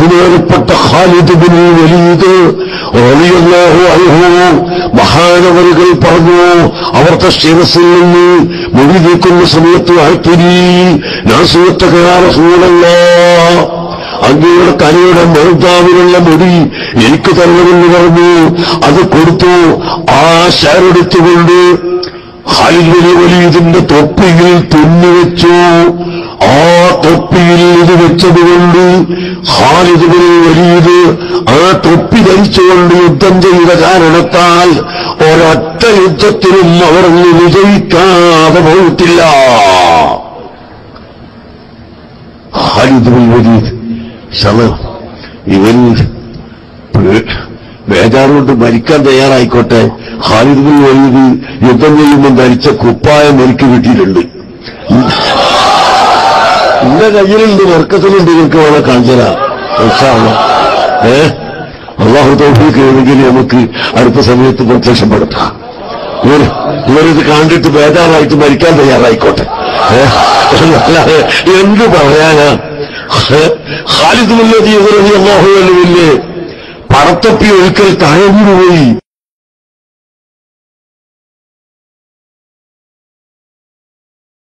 ബഹുമാനപ്പെട്ട Khalid bin Waleed റളിയല്ലാഹു അൻഹു മഹാനവരുകൾ പറഞ്ഞു അവർക്ക് ശിരസിൽ നിന്ന് മൊഴി നീക്കുന്ന സമയത്ത് ആഴ്ത്തിരി നാസുവത്തകാരസൂടല്ല അങ്ങയുടെ കലയുടെ മേധാവിനുള്ള മുടി എനിക്ക് തരണമെന്ന് പറഞ്ഞു അത് കൊടുത്തു ആ ഷാരെടുത്തുകൊണ്ട് ഖാലിദ് വലീദിന്റെ തൊപ്പിയിൽ തുന്നിവെച്ചു ആ തൊപ്പിയിൽ ഇത് വെച്ചതുകൊണ്ട് ഖാലിദ് വലീദ് ആ തൊപ്പി ധരിച്ചുകൊണ്ട് യുദ്ധം ചെയ്ത കാരണത്താൽ ഒരൊറ്റ യുദ്ധത്തിലും അവർ വിജയിക്കാതെ പോയിട്ടില്ല. ഖാലിദ് വലീദ് ശമ ഇവൻ ബേജാറുകൊണ്ട് മരിക്കാൻ തയ്യാറായിക്കോട്ടെ. ഖാലിദ് വഴിയത് യുദ്ധം ചെയ്യുമ്പോൾ ധരിച്ച കുപ്പായം എനിക്ക് കിട്ടിയിട്ടുണ്ട് എന്റെ കയ്യിലുണ്ട് വർക്കത്തിലുണ്ട് നിങ്ങൾക്ക് വേണം കാണിച്ചതാ ഏ? അള്ളാഹു തൗഫീഖ് എങ്കിൽ നമുക്ക് അടുത്ത സമയത്ത് പ്രത്യക്ഷപ്പെടുത്താം ഇവരിത് കണ്ടിട്ട് ബേജാറായിട്ട് മരിക്കാൻ തയ്യാറായിക്കോട്ടെ. എന്ത് പറയാനാ? ഖാലിദ് അള്ളാഹു എതിരെ भारत पी एकल ताहे गुरु हुई।